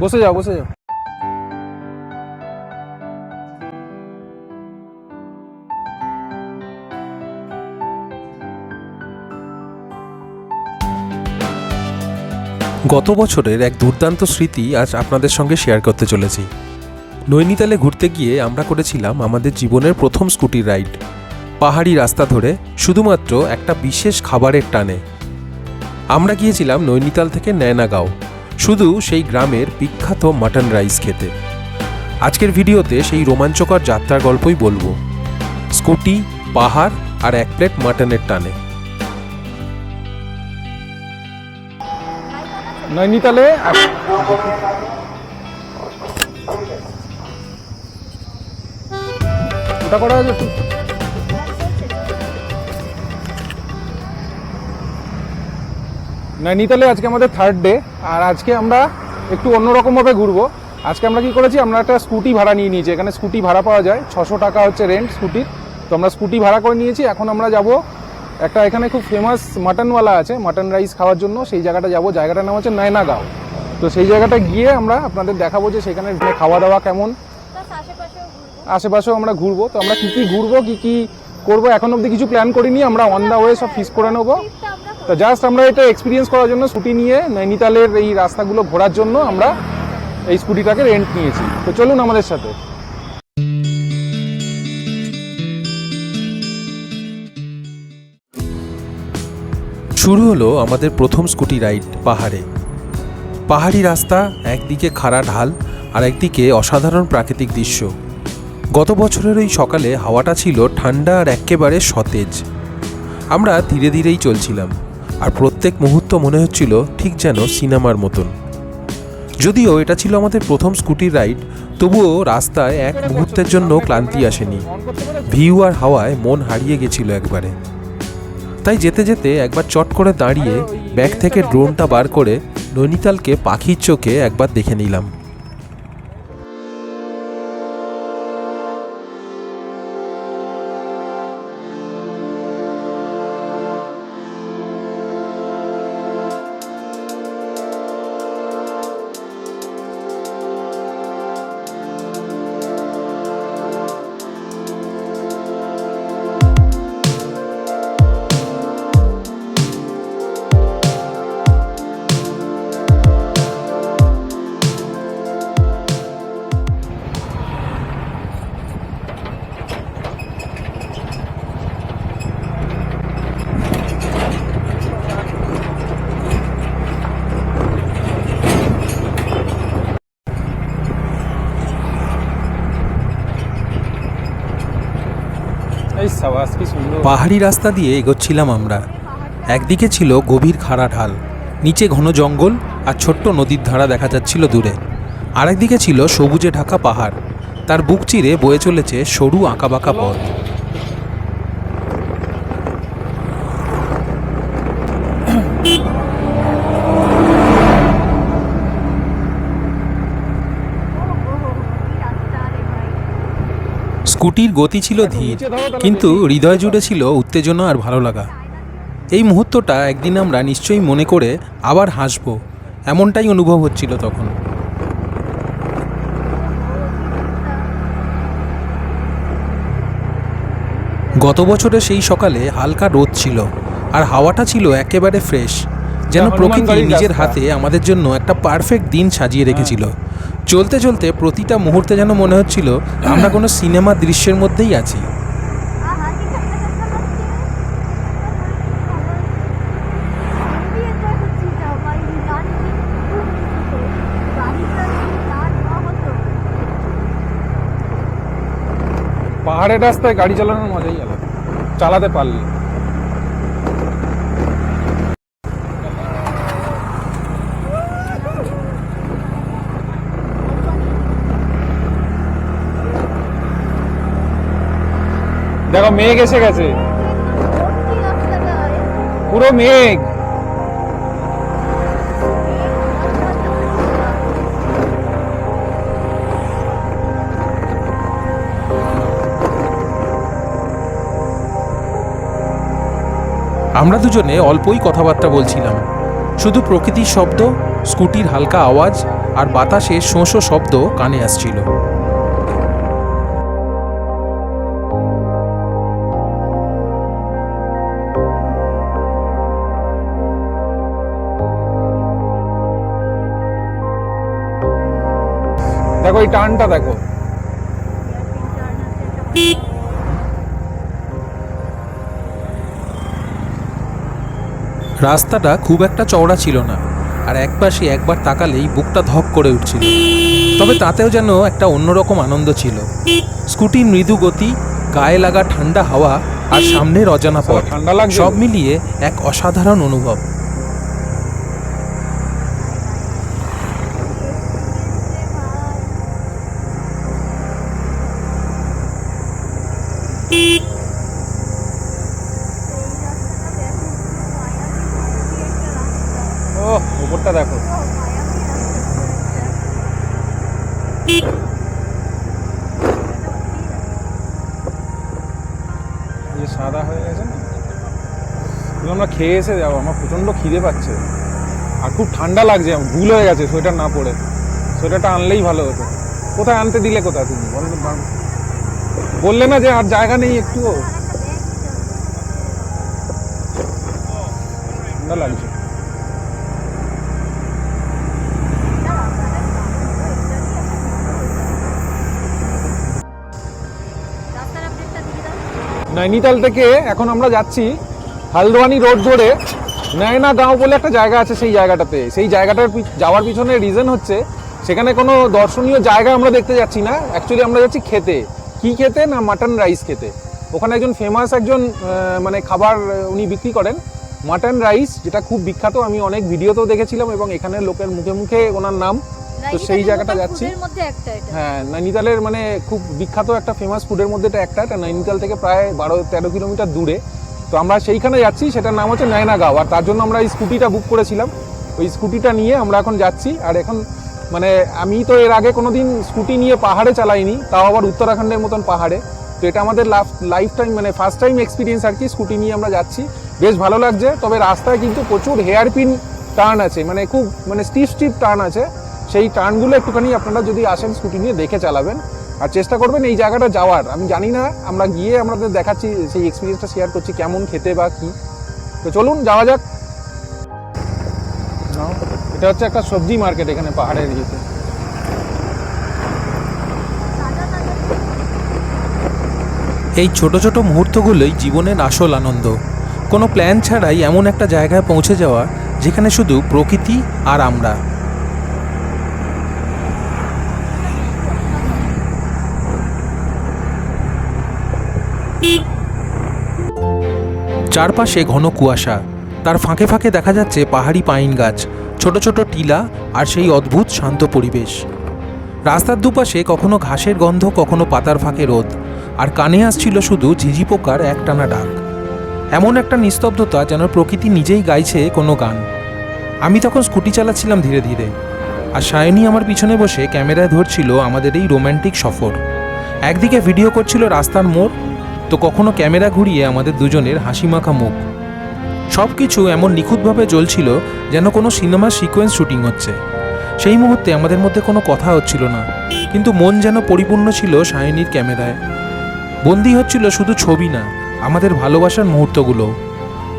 বসে যাও বসে যাও। গত বছরের এক দুর্দান্ত স্মৃতি আজ আপনাদের সঙ্গে শেয়ার করতে চলেছি। নৈনিতালে ঘুরতে গিয়ে আমরা করেছিলাম আমাদের জীবনের প্রথম স্কুটি রাইড। পাহাড়ি রাস্তা ধরে শুধুমাত্র একটা বিশেষ খাবারের টানে। আমরা গিয়েছিলাম নৈনিতাল থেকে নয়নাগাঁও শুধু সেই গ্রামের বিখ্যাত মাটন রাইস খেতে। আজকের ভিডিওতে সেই রোমাঞ্চকর যাত্রার গল্পই বলব। স্কুটি, পাহাড় আর এক প্লেট মাটনের টানে। নৈনিতালে ওটা করা নৈনিতালে আজকে আমাদের থার্ড ডে আর আজকে আমরা একটু অন্যরকমভাবে ঘুরবো। আজকে আমরা কি করেছি? আমরা একটা স্কুটি ভাড়া নিয়ে নিয়েছি। এখানে স্কুটি ভাড়া পাওয়া যায়। ছশো টাকা হচ্ছে রেন্ট স্কুটির। তো আমরা স্কুটি ভাড়া করে নিয়েছি। এখন আমরা যাব একটা এখানে খুব ফেমাস মাটনওয়ালা আছে মাটন রাইস খাওয়ার জন্য। সেই জায়গাটা যাব। জায়গাটার নাম হচ্ছে নয়নাগাঁও। তো সেই জায়গাটা গিয়ে আমরা আপনাদের দেখাবো যে সেখানে খাওয়া দাওয়া কেমন আশেপাশেও আমরা ঘুরবো। তো আমরা কি কি ঘুরবো কি কি করব এখন অবধি কিছু প্ল্যান করিনি। আমরা অন দা ওয়ে সব ফিক্স করে নেব। তো জাস্ট আমরা এটা এক্সপিরিয়েন্স করার জন্য স্কুটি নিয়ে নৈনিতালের এই রাস্তাগুলো ঘোরার জন্য আমরা এই স্কুটিটাকে রেন্ট নিয়েছি। তো চলুন আমাদের সাথে। শুরু হলো আমাদের প্রথম স্কুটি রাইড পাহাড়ে। পাহাড়ি রাস্তা, একদিকে খাড়া ঢাল আর একদিকে অসাধারণ প্রাকৃতিক দৃশ্য। গত বছরের ওই সকালে হাওয়াটা ছিল ঠান্ডা আর একেবারে সতেজ। আমরা ধীরে ধীরেই চলছিলাম। আর প্রত্যেক মুহূর্ত মনে হচ্ছিল ঠিক যেন সিনেমার মতন। যদিও এটা ছিল আমাদের প্রথম স্কুটি রাইড, তবুও রাস্তায় এক মুহূর্তের জন্য ক্লান্তি আসেনি। ভিউ আর হাওয়ায় মন হারিয়ে গেছিল একবারে। তাই যেতে যেতে একবার চট করে দাঁড়িয়ে ব্যাগ থেকে ড্রোনটা বার করে নৈনিতালকে পাখির চোখে একবার দেখে নিলাম। পাহাড়ি রাস্তা দিয়ে এগোচ্ছিলাম আমরা। একদিকে ছিল গভীর খাড়া ঢাল, নিচে ঘন জঙ্গল আর ছোট্ট নদীর ধারা দেখা যাচ্ছিল দূরে। আরেকদিকে ছিল সবুজে ঢাকা পাহাড়, তার বুক চিরে বয়ে চলেছে সরু আঁকাবাঁকা পথ। স্কুটির গতি ছিল ধীর কিন্তু হৃদয় জুড়ে ছিল উত্তেজনা আর ভালো লাগা। এই মুহূর্তটা একদিন আমরা নিশ্চয়ই মনে করে আবার হাসব এমনটাই অনুভব হচ্ছিল তখন। গত বছরের সেই সকালে হালকা রোদ ছিল আর হাওয়াটা ছিল একেবারে ফ্রেশ যেন প্রকৃতি নিজের হাতে আমাদের জন্য একটা পারফেক্ট দিন সাজিয়ে রেখেছিল। চলতে চলতে প্রতিটা মুহূর্তে যেন মনে হচ্ছিল আমরা কোনো সিনেমা দৃশ্যের মধ্যেই আছি। পাহাড়ের রাস্তায় গাড়ি চালানোর মজাই আলাদা। চালাতে পারলে। দেখো, মেঘ এসে গেছে। পুরো মেঘ। আমরা দুজনে অল্পই কথাবার্তা বলছিলাম। শুধু প্রকৃতির শব্দ, স্কুটির হালকা আওয়াজ আর বাতাসে শোঁ শব্দ কানে আসছিল। টানটা দেখো। রাস্তাটা খুব একটা চওড়া ছিল না আর একপাশে একবার তাকালেই বুকটা ধক করে উঠছিল। তবে তাতেও যেন একটা অন্যরকম আনন্দ ছিল। স্কুটির মৃদু গতি গায়ে লাগা ঠান্ডা হাওয়া আর সামনের অজানা পথ সব মিলিয়ে এক অসাধারণ অনুভব। উপরটা দেখো। সাদা হয়ে গেছে না? আমরা খেয়ে এসে যাব, আমার প্রচণ্ড খিদে পাচ্ছে। আর খুব ঠান্ডা লাগছে ভুল হয়ে গেছে, সোয়েটার না পরে। সোয়েটারটা আনলেই ভালো হতো। কোথায় আনতে দিলে কোথায় তুমি? বলো বললে না যে আর জায়গা নেই একটুও? ঠান্ডা লাগছে। নৈনিতাল থেকে এখন আমরা যাচ্ছি হালদোয়ানি রোড ধরে নয়না গাঁও বলে একটা জায়গা আছে সেই জায়গাটাতে। সেই জায়গাটার যাওয়ার পিছনে রিজন হচ্ছে সেখানে কোনো দর্শনীয় জায়গা আমরা দেখতে যাচ্ছি না। অ্যাকচুয়ালি আমরা যাচ্ছি খেতে। কি খেতে না মাটন রাইস খেতে? ওখানে একজন ফেমাস একজন মানে খাবার উনি বিক্রি করেন। মাটন রাইস যেটা খুব বিখ্যাত, আমি অনেক ভিডিওতেও দেখেছিলাম এবং এখানে লোকের মুখে মুখে ওনার নাম। তো সেই জায়গাটা যাচ্ছি। হ্যাঁ নৈনিতালের মানে খুব বিখ্যাত একটা ফেমাস ফুডের মধ্যে এটা একটা এটা নৈনিতাল থেকে প্রায় বারো তেরো কিলোমিটার দূরে। তো আমরা সেইখানে যাচ্ছি সেটার নাম হচ্ছে নয়নাগাঁও। আর তার জন্য আমরা এই স্কুটিটা বুক করেছিলাম। ওই স্কুটিটা নিয়ে আমরা এখন যাচ্ছি। আর এখন মানে আমি তো এর আগে কোনোদিন স্কুটি নিয়ে পাহাড়ে চালাইনি তাও আবার উত্তরাখণ্ডের মতন পাহাড়ে। তো এটা আমাদের লাফ লাইফ টাইম মানে ফার্স্ট টাইম এক্সপিরিয়েন্স আর কি স্কুটি নিয়ে আমরা যাচ্ছি। বেশ ভালো লাগছে তবে রাস্তায় কিন্তু প্রচুর হেয়ারপিন টার্ন আছে মানে খুব মানে স্টিফ স্টিফ টার্ন আছে। সেই টার্নগুলো একটুখানি আপনারা যদি আসেন স্কুটি নিয়ে দেখে চালাবেন। আর চেষ্টা করবেন এই জায়গাটা যাওয়ার। আমি জানি না, আমরা গিয়ে আমাদের দেখাচ্ছি, সেই এক্সপিরিয়েন্সটা শেয়ার করছি, কেমন খেতে বা কি। তো চলুন, যাওয়া যাক। এটা হচ্ছে একটা সবজি মার্কেট এখানে, পাহাড়ের ইয়েতে এই ছোট ছোট মুহূর্তগুলোই জীবনের আসল আনন্দ। কোনো প্ল্যান ছাড়াই এমন একটা জায়গায় পৌঁছে যাওয়া, যেখানে শুধু প্রকৃতি আর আমরা। চারপাশে ঘন কুয়াশা। তার ফাঁকে ফাঁকে দেখা যাচ্ছে পাহাড়ি পাইন গাছ, ছোট ছোট টিলা আর সেই অদ্ভুত শান্ত পরিবেশ। রাস্তার দুপাশে কখনো ঘাসের গন্ধ, কখনো পাতার ফাঁকে রোদ, আর কানে আসছিল শুধু ঝিঝি পোকার একটানা ডাক। এমন একটা নিস্তব্ধতা যেন প্রকৃতি নিজেই গাইছে কোনো গান। আমি তখন স্কুটি চালাচ্ছিলাম ধীরে ধীরে, আর সায়নী আমার পিছনে বসে ক্যামেরায় ধরছিল আমাদের এই রোম্যান্টিক সফর। একদিকে ভিডিও করছিল রাস্তার মোড় তো কখনো ক্যামেরা ঘুরিয়ে আমাদের দুজনের হাসিমাখা মুখ। সব কিছু এমন নিখুঁতভাবে জ্বলছিল যেন কোনো সিনেমার সিকোয়েন্স শুটিং হচ্ছে। সেই মুহূর্তে আমাদের মধ্যে কোনো কথা হচ্ছিল না, কিন্তু মন যেন পরিপূর্ণ ছিল সায়নীর ক্যামেরায়। বন্দি হচ্ছিল শুধু ছবি না, আমাদের ভালোবাসার মুহূর্তগুলো।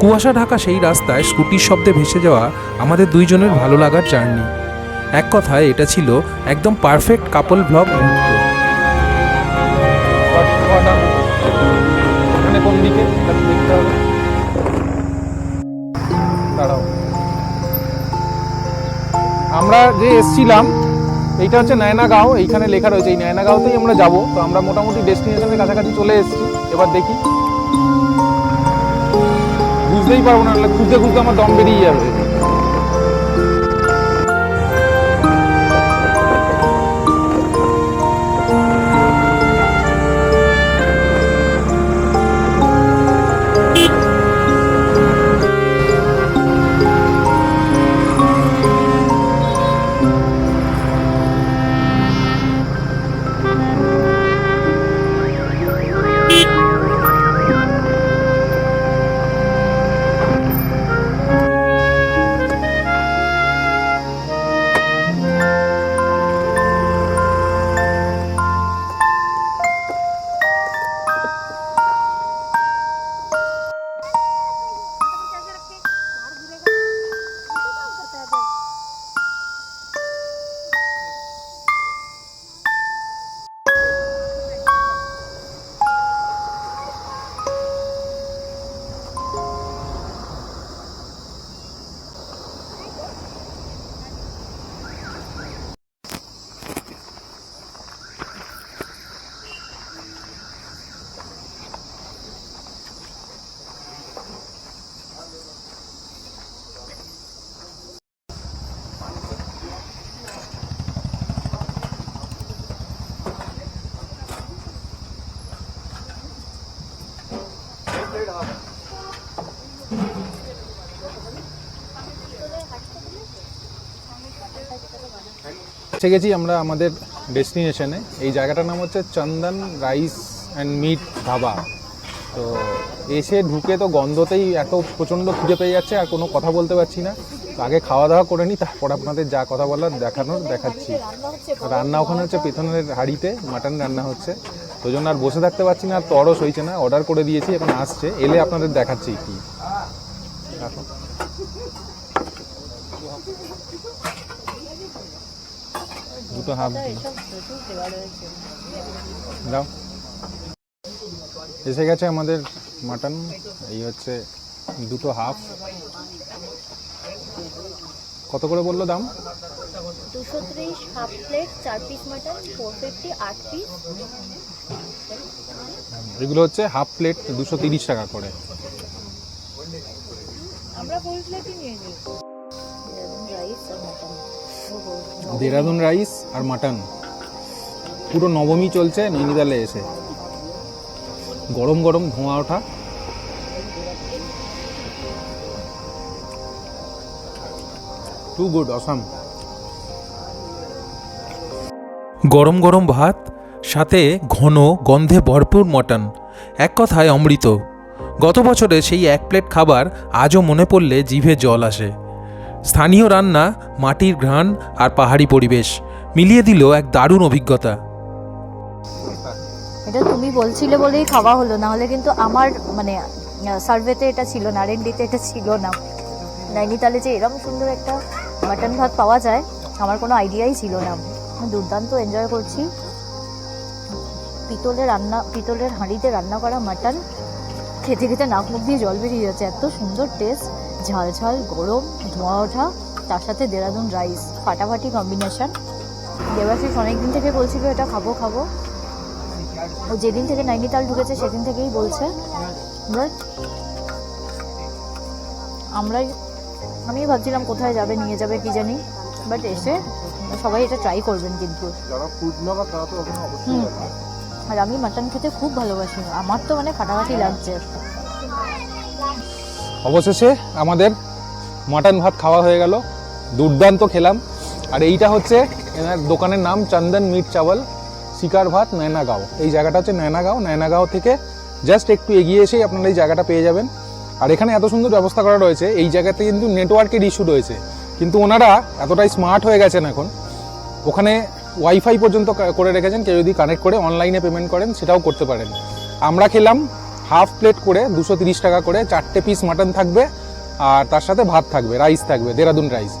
কুয়াশা ঢাকা সেই রাস্তায় স্কুটির শব্দে ভেসে যাওয়া আমাদের দুইজনের ভালো লাগার জার্নি। এক কথায় এটা ছিল একদম পারফেক্ট কাপল ব্লগ আমরা যে এসছিলাম, এইটা হচ্ছে নয়নাগাঁও, এইখানে লেখা রয়েছে, এই নয়নাগাঁওতেই আমরা যাব। তো আমরা মোটামুটি ডেস্টিনেশনের কাছাকাছি চলে এসেছি, এবার দেখি। বুঝতেই পারব না, খুঁজতে খুঁজতে আমার দম বেরিয়ে যাবে। পৌঁছে গেছি আমরা আমাদের ডেস্টিনেশনে। এই জায়গাটার নাম হচ্ছে Chandan, rice and meat dhaba. তো এসে ঢুকে তো গন্ধতেই এত প্রচণ্ড খুঁজে পেয়ে যাচ্ছে, আর কোনো কথা বলতে পারছি না। তো আগে খাওয়া দাওয়া করে নিই, তারপর আপনাদের যা কথা বলার দেখানোর দেখাচ্ছি। রান্না ওখানে হচ্ছে পেছনের হাড়িতে, মাটন রান্না হচ্ছে। তো জন্য আর বসে থাকতে পারছি না, আর তরস হয়েছে না অর্ডার করে দিয়েছি, এখন আসছে। এলে আপনাদের দেখাচ্ছি কী। রাখো। দুটো হাফ দাও এসে গেছে আমাদের মাটন। এই হচ্ছে দুটো হাফ। কত করে বলল দাম? দুশো ত্রিশ হাফ প্লেট চার পিস মাটন ফোর ফিফটি আট পিস। এগুলো হচ্ছে হাফ প্লেট দুশো তিরিশ টাকা করে। ফুল প্লেটই দেরাদুন রাইস আর মাটন। পুরো নবমী চলছে নৈনিতালে এসে। গরম গরম ধোঁয়া ওঠা। টু গুড অসাম গরম গরম ভাত সাথে ঘন গন্ধে ভরপুর মটন। এক কথায় অমৃত। গত বছরে সেই এক প্লেট খাবার আজও মনে পড়লে জিভে জল আসে। স্থানীয় রান্না, মাটির ঘ্রাণ আর পাহাড়ি পরিবেশ মিলিয়ে দিল এক দারুণ অভিজ্ঞতা। এটা তুমি বলছিলে বলেই খাওয়া হলো না হলে কিন্তু আমার মানে সার্ভেতে এটা ছিল না আরএনডিতে এটা ছিল না। নৈনিতালে যে এরকম সুন্দর একটা মাটন ভাত পাওয়া যায়, আমার কোনো আইডিয়াই ছিল না। দুর্দান্ত এনজয় করছি। পিতলের রান্না, পিতলের হাঁড়িতে রান্না করা মাটন খেতে খেতে নাক মুখ দিয়ে জল বেরিয়ে যাচ্ছে। এত সুন্দর টেস্ট ঝাল ঝাল গরম ধোঁয়া ওঠা তার সাথে দেরাদুন রাইস ফাটাফাটি কম্বিনেশন দেবাশিস অনেকদিন থেকে বলছিল এটা খাব খাব। ও যেদিন থেকে নৈনিতাল ঢুকেছে সেদিন থেকেই বলছে। বাট আমরাই আমি ভাবছিলাম কোথায় যাবে নিয়ে যাবে কি জানি। বাট এসে সবাই এটা ট্রাই করবেন কিন্তু। হুম। আর আমি মাটন খেতে খুব ভালোবাসি। আমার তো মানে ফাটাফাটি লাগছে। অবশেষে আমাদের মাটন ভাত খাওয়া হয়ে গেল। দুর্দান্ত খেলাম। আর এইটা হচ্ছে এনার দোকানের নাম চন্দন মিট চাওয়াল, শিকার ভাত, নয়নাগাঁও। এই জায়গাটা হচ্ছে নয়নাগাঁও। নয়নাগাঁও থেকে জাস্ট একটু এগিয়ে এসেই আপনারা এই জায়গাটা পেয়ে যাবেন। আর এখানে এত সুন্দর ব্যবস্থা করা রয়েছে, এই জায়গাতে কিন্তু নেটওয়ার্কের ইস্যু রয়েছে। কিন্তু ওনারা এতটাই স্মার্ট হয়ে গেছেন এখন। ওখানে ওয়াইফাই পর্যন্ত করে রেখেছেন, কেউ যদি কানেক্ট করে অনলাইনে পেমেন্ট করেন, সেটাও করতে পারেন। আমরা খেলাম হাফ প্লেট করে দুশো তিরিশ টাকা করে, চারটে পিস মাটন থাকবে, আর তার সাথে ভাত থাকবে রাইস থাকবে, দেরাদুন রাইস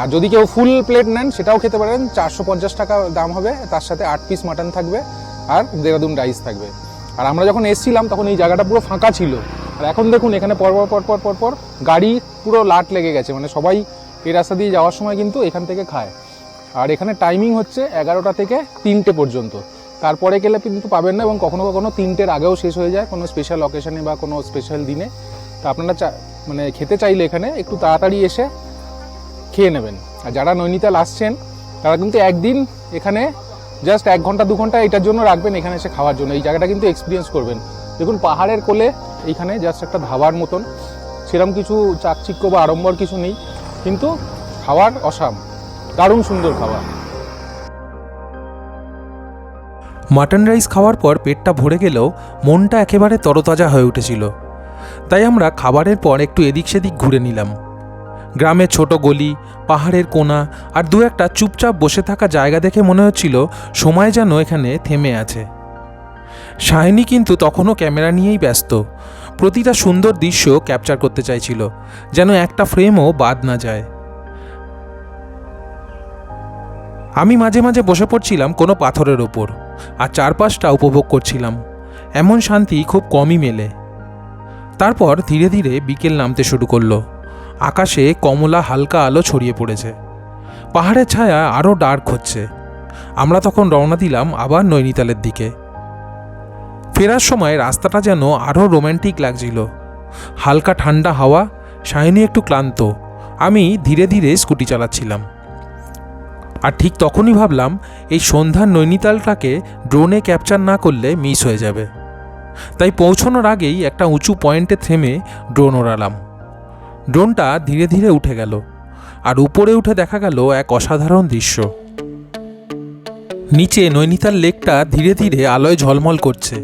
আর যদি কেউ ফুল প্লেট নেন, সেটাও খেতে পারেন, চারশো পঞ্চাশ টাকা দাম হবে, তার সাথে আট পিস মাটন থাকবে, আর দেরাদুন রাইস থাকবে। আর আমরা যখন এসছিলাম, তখন এই জায়গাটা পুরো ফাঁকা ছিল। আর এখন দেখুন, এখানে পরপর পরপর পরপর গাড়ি পুরো লাট লেগে গেছে। মানে সবাই এই রাস্তা দিয়ে যাওয়ার সময় কিন্তু এখান থেকে খায়। আর এখানে টাইমিং হচ্ছে এগারোটা থেকে তিনটে পর্যন্ত। তারপরে গেলে কিন্তু পাবেন না এবং কখনো কখনো তিনটের আগেও শেষ হয়ে যায় কোনো স্পেশাল অকেশনে বা কোনো স্পেশাল দিনে। তো আপনারা মানে খেতে চাইলে এখানে একটু তাড়াতাড়ি এসে খেয়ে নেবেন। আর যারা নৈনিতাল আসছেন, তারা কিন্তু একদিন এখানে জাস্ট এক ঘণ্টা, দু ঘণ্টা এটার জন্য রাখবেন এখানে এসে খাওয়ার জন্য। এই জায়গাটা কিন্তু এক্সপিরিয়েন্স করবেন। দেখুন, পাহাড়ের কোলে এইখানে জাস্ট একটা ধাবার মতন। সেরকম কিছু চাকচিক্য বা আড়ম্বর কিছু নেই। কিন্তু খাওয়ার অসাম। দারুণ সুন্দর খাবার। মাটন রাইস খাওয়ার পর পেটটা ভরে গেলেও মনটা একেবারে তরতাজা হয়ে উঠেছিল। তাই আমরা খাবারের পর একটু এদিক সেদিক ঘুরে নিলাম। গ্রামের ছোট গলি, পাহাড়ের কোণা আর দু একটা চুপচাপ বসে থাকা জায়গা দেখে মনে হচ্ছিল সময় যেন এখানে থেমে আছে। শাহিনী কিন্তু তখনও ক্যামেরা নিয়েই ব্যস্ত। প্রতিটা সুন্দর দৃশ্য ক্যাপচার করতে চাইছিল, যেন একটা ফ্রেমও বাদ না যায়। আমি মাঝে মাঝে বসে পড়ছিলাম কোনো পাথরের ওপর, আর চারপাশটা উপভোগ করছিলাম। এমন শান্তি খুব কমই মেলে। তারপর ধীরে ধীরে বিকেল নামতে শুরু করল। আকাশে কমলা হালকা আলো ছড়িয়ে পড়েছে। পাহাড়ের ছায়া আরও ডার্ক হচ্ছে। আমরা তখন রওনা দিলাম আবার নৈনিতালের দিকে। ফেরার সময় রাস্তাটা যেন আরও রোম্যান্টিক লাগছিল। হালকা ঠান্ডা হাওয়া শাহিনী একটু ক্লান্ত। আমি ধীরে ধীরে স্কুটি চালাচ্ছিলাম। আর ঠিক তখনই ভাবলাম, এই সন্ধ্যার নৈনিতালটাকে ড্রোনে ক্যাপচার না করলে মিস হয়ে যাবে। তাই পৌঁছানোর আগেই একটা উঁচু পয়েন্টে থেমে ড্রোন ওড়ালাম। ড্রোনটা ধীরে ধীরে উঠে গেল, আর উপরে উঠে দেখা গেল এক অসাধারণ দৃশ্য। নিচে নৈনিতাল লেকটা ধীরে ধীরে আলোয় ঝলমল করছে।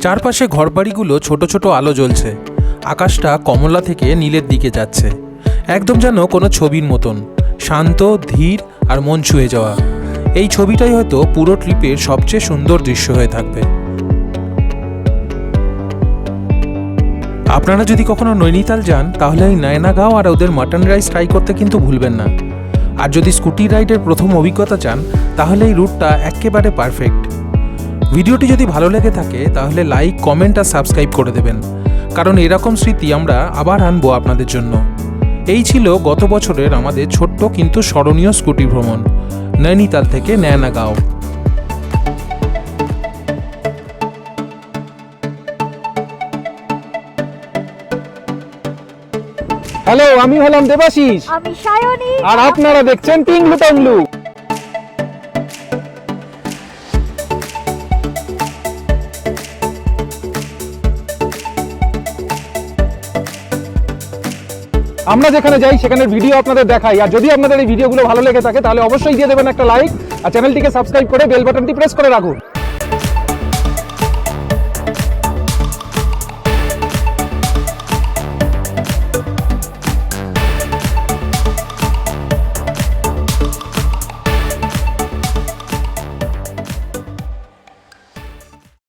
চারপাশে ঘরবাড়িগুলো ছোট ছোট আলো জ্বলছে। আকাশটা কমলা থেকে নীলের দিকে যাচ্ছে। একদম যেন কোনো ছবির মতন। শান্ত, ধীর আর মন ছুঁয়ে যাওয়া। এই ছবিটাই হয়তো পুরো ট্রিপের সবচেয়ে সুন্দর দৃশ্য হয়ে থাকবে। আপনারা যদি কখনো নৈনিতাল যান, তাহলে এই নয়নাগাঁও আর ওদের মাটন রাইস ট্রাই করতে কিন্তু ভুলবেন না। আর যদি স্কুটি রাইডের প্রথম অভিজ্ঞতা চান, তাহলে এই রুটটা একেবারে পারফেক্ট। ভিডিওটি যদি ভালো লেগে থাকে, তাহলে লাইক, কমেন্ট আর সাবস্ক্রাইব করে দেবেন। কারণ এরকম স্মৃতি আমরা আবার আনব আপনাদের জন্য। এই ছিল গত বছরের আমাদের ছোট্ট কিন্তু স্মরণীয় স্কুটি ভ্রমণ। নৈনিতাল থেকে ন্যানাগাঁও হ্যালো আমি হলাম দেবাশিস। আমি সায়নী। আর আপনারা দেখছেন টিংলু টংলু আমরা যেখানে যাই, সেখানে ভিডিও আপনাদের দেখাই। আর যদি আপনাদের এই ভিডিওগুলো ভালো লেগে থাকে, তাহলে অবশ্যই দিয়ে দেবেন একটা লাইক আর চ্যানেলটিকে সাবস্ক্রাইব করে বেল বাটনটি প্রেস করে রাখুন।